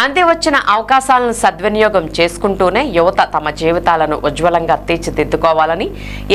అంది వచ్చిన అవకాశాలను సద్వినియోగం చేసుకుంటూనే యువత తమ జీవితాలను ఉజ్వలంగా తీర్చిదిద్దుకోవాలని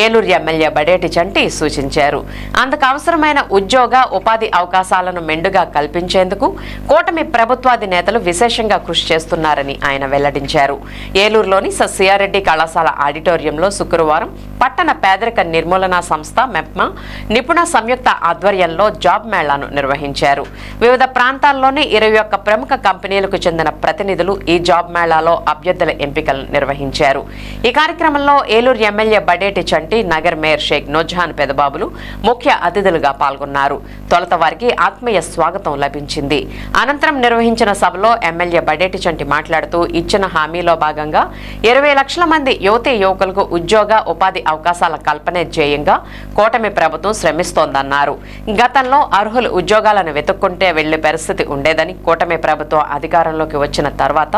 ఏలూరు ఎమ్మెల్యే బడేటి చంటి సూచించారు. అందుకు అవసరమైన ఉద్యోగ ఉపాధి అవకాశాలను మెండుగా కల్పించేందుకు కూటమి ప్రభుత్వాధినేతలు విశేషంగా కృషి చేస్తున్నారని ఆయన వెల్లడించారు. ఏలూరులోని సస్యారెడ్డి కళాశాల ఆడిటోరియంలో శుక్రవారం పట్టణ పేదరిక నిర్మూలన సంస్థ మెప్మా నిపుణ సంయుక్త ఆధ్వర్యంలో జాబ్ మేళాను నిర్వహించారు. వివిధ ప్రాంతాల్లోని ఇరవై ఒక్క ప్రముఖ కంపెనీలకు చెందిన ప్రతినిధులు ఈ జాబ్ మేళాలో అభ్యర్థుల ఎంపికలను నిర్వహించారు. ఈ కార్యక్రమంలో ఏలూరు ఎమ్మెల్యే బడేటి చంటి నగర్ మేయర్ షేక్ నోజాన్ పెదబాబులు ముఖ్య అతిథులుగా పాల్గొన్నారు. తొలత వారికి ఆత్మీయ స్వాగతం లభించింది. అనంతరం నిర్వహించిన సభలో ఎమ్మెల్యే బడేటి చంటి మాట్లాడుతూ ఇచ్చిన హామీలో భాగంగా ఇరవై లక్షల మంది యువతీ యువకులకు ఉద్యోగ ఉపాధి అవకాశాల కల్పనే ధ్యేయంగా కూటమి ప్రభుత్వం శ్రమిస్తోందన్నారు. గతంలో అర్హులు ఉద్యోగాలను వెతుక్కుంటే వెళ్ళే పరిస్థితి ఉండేదని కూటమి ప్రభుత్వం అధికారంలోకి వచ్చిన తర్వాత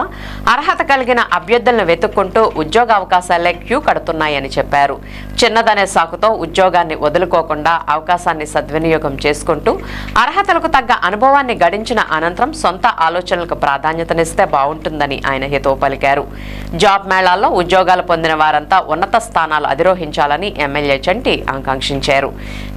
అర్హత కలిగిన అభ్యర్థులను వెతుక్కుంటూ ఉద్యోగ అవకాశాలే క్యూ కడుతున్నాయని చెప్పారు. చిన్నదనే సాకుతో ఉద్యోగాన్ని వదులుకోకుండా అవకాశాన్ని సద్వినియోగం చేసుకుంటూ అర్హతలకు తగ్గ అనుభవాన్ని గడించిన అనంతరం సొంత ఆలోచనలకు ప్రాధాన్యతనిస్తే బాగుంటుందని ఆయన హితవు పలికారు. జాబ్ మేళాల్లో ఉద్యోగాలు పొందిన వారంతా ఉన్నత స్థానాలు నిర్వహించాలని ఎమ్మెల్యే చంటి ఆకాంక్షించారు.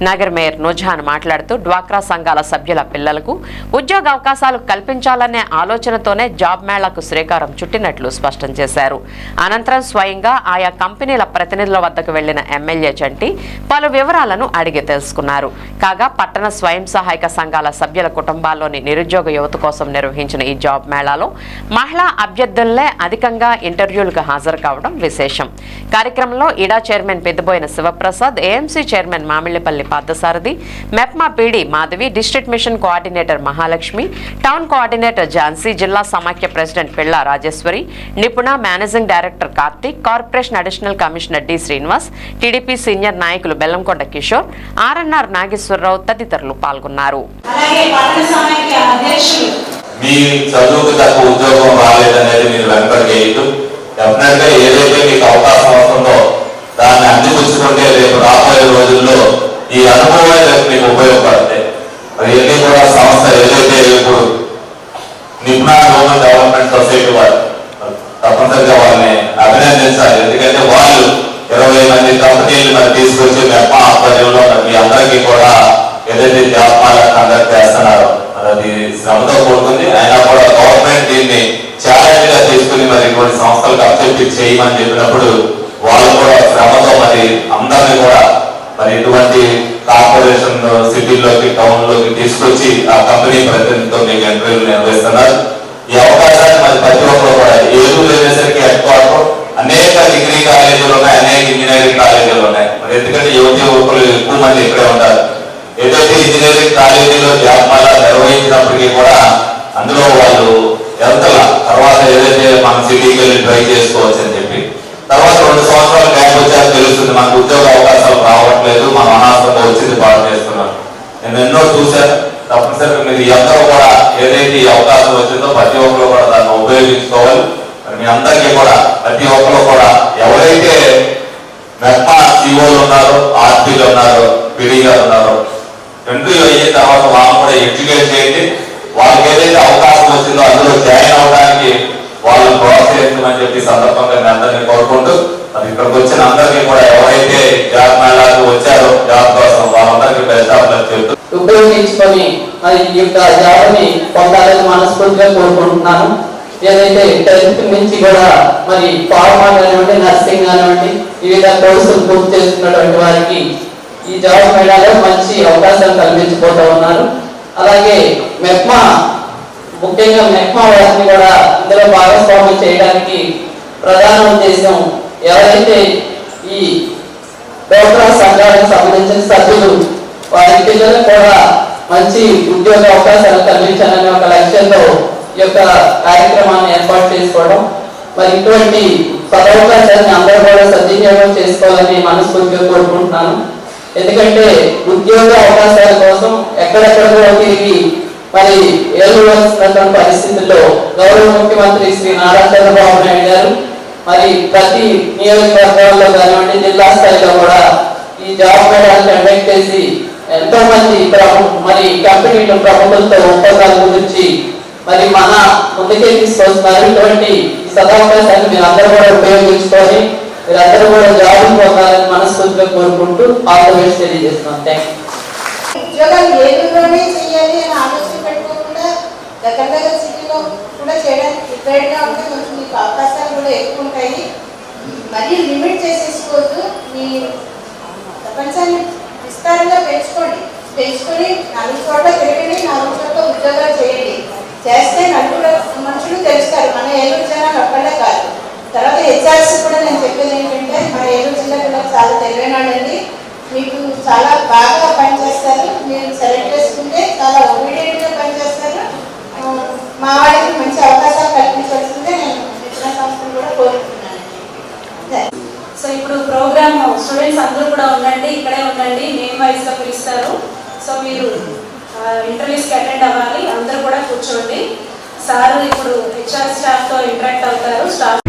నగర్ మేయర్ నుజాన్ మాట్లాడుతూ డ్వాక్రా సంఘాల సభ్యుల పిల్లలకు ఉద్యోగ అవకాశాలు కల్పించాలనే ఆలోచనతోనే జాబ్ మేళాకు శ్రీకారం చుట్టినట్లు స్పష్టం చేశారు. అనంతరం స్వయంగా ఆయా కంపెనీల ప్రతినిధుల వద్దకు వెళ్ళిన ఎమ్మెల్యే చంటి పలు వివరాలను అడిగి తెలుసుకున్నారు. కాగా పట్టణ స్వయం సహాయక సంఘాల సభ్యుల కుటుంబాల్లోని నిరుద్యోగ యువత కోసం నిర్వహించిన ఈ జాబ్ మేళాలో మహిళా అభ్యర్థులే అధికంగా ఇంటర్వ్యూలకు హాజరు కావడం విశేషం. కార్యక్రమంలో ఇడా chairman Peddaboina Sivaprasad AMC chairman Mamillapalli Parthasarathi MEPMA PD Madhavi district mission coordinator Mahalakshmi town coordinator Jhansi జిల్లా సమాఖ్య president Pilla Rajeswari Nipuna managing director Karthik corporation additional commissioner D Srinivas TDP senior నాయకులు Bellamkonda Kishore RNR Nageswararao తదితరులు పాల్గొన్నారు. మీ చదువుకు తగ్గ ఉద్యోగం రాలేదనేది మీరు వెనకడిగేయద్దు డెఫినెట్గా ఏదైతే మీకు అవకాశం అందిపుచ్చుకుంటే రేపు రాబోయే రోజుల్లో ఈ అనుభవమే రేపు మీకు ఉపయోగపడతాయి. మరి ఇవన్నీ కూడా సంస్థ ఏదైతే ఇప్పుడు నిపుణ హ్యూమన్ డెవలప్మెంట్ సొసైటీ వాళ్ళు తప్పనిసరిగా వాళ్ళని అభినందించాలి. ఎందుకంటే వాళ్ళు ఇరవై మంది కంపెనీలు మరి తీసుకొచ్చి మెప్ప ఆధ్వర్యంలో మరి మీ అందరికీ కూడా ఏదైతే జాబ్ అందరు చేస్తున్నారో మరి అది శ్రమతో కూడుతుంది అయినా కూడా గవర్నమెంట్ దీన్ని ఛాలెంజ్గా తీసుకుని మరి ఇటువంటి సంస్థలకు అభ్యర్థి చేయమని చెప్పినప్పుడు వాళ్ళు కూడా శ్రమతో మరి అందరినీ కూడా మరి ఇటువంటి కార్పొరేషన్ సిటీలోకి టౌన్లోకి తీసుకొచ్చి ఆ కంపెనీ ప్రతినిధితో మీకు ఇంటర్వ్యూలు నిర్వహిస్తున్నారు. ఈ అవకాశాన్ని మరి ప్రతి ఒక్కరు కూడా ఏదో లేనేసరికి హెడ్ క్వార్టర్ అనేక డిగ్రీ కాలేజీలు ఉన్నాయి అనేక ఇంజనీరింగ్ కాలేజీలు ఉన్నాయి. మరి ఎందుకంటే యువతి యువకులు ఎక్కువ మంది ఇక్కడే ఉంటారు. ఏదైతే ఇంజనీరింగ్ కాలేజీలో జాబ్ మళ్ళా నిర్వహించినప్పటికీ కూడా అందులో వాళ్ళు వెళ్తల. తర్వాత ఏదైతే మన సిటీకి వెళ్ళి ట్రై చేసుకోవచ్చు అని చెప్పి. తర్వాత రెండు సంవత్సరాలు గ్యాప్ వచ్చాక తెలుస్తుంది మనకు ఉద్యోగ ఏదైతే ఈ అవకాశం వచ్చిందో ప్రతి ఒక్కరు కూడా దాన్ని ఉపయోగించుకోవాలి. మీ అందరికీ కూడా ప్రతి ఒక్కరు కూడా ఎవరైతే మెప్పా సిఓలు ఉన్నారో ఆర్టీలు ఉన్నారో పిడి ఉన్నారో ఇంటర్వ్యూ అయిన తర్వాత వాళ్ళు కూడా ఎడ్యుకేట్ చేయండి. వాళ్ళకి ఏదైతే అవకాశం వచ్చిందో అందులో జాయిన్ అవడానికి వాళ్ళని ప్రోత్సహించమని చెప్పి సందర్భంగా నేను అందరినీ కోరుకుంటూ మరి ఇక్కడికి వచ్చిన అందరికీ కూడా ఎవరైతే వచ్చారో. జాబ్ కోసం వాళ్ళందరికీ బెస్ట్ ఆఫ్ లక్ చెప్తూ ఉపయోగించుకొని మరి ఈ యొక్క జాబ్ని పొందాలని మనస్ఫూర్తిగా కోరుకుంటున్నాను. ఏదైతే టెన్త్ నుంచి కూడా మరి ఫార్మా కానివ్వండి నర్సింగ్ కానివ్వండి వివిధ కోర్సులు పూర్తి చేస్తున్నటువంటి వారికి ఈ జాబ్ మేళాలో మంచి అవకాశాలు కల్పించబోతూ ఉన్నారు. అలాగే మెప్మా ముఖ్యంగా మెప్మా వారిని కూడా ఇందులో భాగస్వామ్యం చేయడానికి ప్రధాన ఉద్దేశం ఎవరైతే ఈ డోక్రా సంఘాలకు సంబంధించిన సభ్యులు వారి పిల్లలకు కూడా మంచి ఉద్యోగ అవకాశాలు కల్పించాలనే ఒక లక్ష్యంతో ఈ యొక్క కార్యక్రమాన్ని ఏర్పాటు చేసుకోవడం. మరి ఇటువంటి పదవకాశాన్ని అందరూ కూడా సద్వినియోగం చేసుకోవాలని మనస్ఫూర్తిగా కోరుకుంటున్నాను. ఎందుకంటే ఉద్యోగ అవకాశాల కోసం ఎక్కడెక్కడో తిరిగి మరి ఏలువలసినటువంటి పరిస్థితుల్లో గౌరవ ముఖ్యమంత్రి శ్రీ నారా చంద్రబాబు నాయుడు గారు మరి ప్రతి నియోజకవర్గాల్లో కానివ్వండి జిల్లా స్థాయిలో కూడా ఈ జాబ్ మేళాలు కండక్ట్ చేసి ఎంతో మంది మరి కంపెనీలు ప్రభుత్వంతో ఒప్పందాల గురించి మరి మన ముందుకే తీసుకొస్తున్నారు ఇటువంటి సదావకాశాన్ని మీరు అందరూ కూడా ఉపయోగించుకొని మీరందరూ కూడా జాబ్ పొందాలని మనస్ఫూర్తిగా కోరుకుంటూ ఆల్ ద బెస్ట్ తెలియజేస్తున్నాం థ్యాంక్ ఉద్యోగాలు ఏ ఏలూరులోనే చేయాలి అని ఆలోచన పెట్టుకోకుండా దగ్గర దగ్గర సిటీలో కూడా చేయడానికి ప్రిపేర్గా ఉంటే కొంచెం మీకు అవకాశాలు కూడా ఎక్కువ మనుషులు తెలుస్తారు. మన ఏలూరు జనాలు ఒక్కళ్ళే కాదు. తర్వాత హెచ్ఆర్స్ కూడా నేను చెప్పేది ఏంటంటే మన ఏలూరు జిల్లా పిల్లలు చాలా తెలివైన వాళ్ళండి మీకు చాలా బాగా పనిచేస్తారు. మీరు సెలెక్ట్ చేసుకుంటే చాలా ఒబీడియంట్గా పనిచేస్తారు. మా వాళ్ళకి మంచి అవకాశాలు కల్పించాల్సిందే నేను విద్యా సంస్థను కూడా కోరుకుంటున్నాను. సో ఇప్పుడు ప్రోగ్రామ్ స్టూడెంట్స్ అందరూ కూడా ఉండండి ఇక్కడే ఉండండి నేమ్ వైజ్ పిలుస్తారు. సో మీరు ఇంటర్వ్యూస్కి అటెండ్ అవ్వాలి అందరూ కూడా కూర్చోండి. సార్ ఇప్పుడు హెచ్ఆర్ స్టాఫ్తో ఇంటరాక్ట్ అవుతారు. స్టాఫ్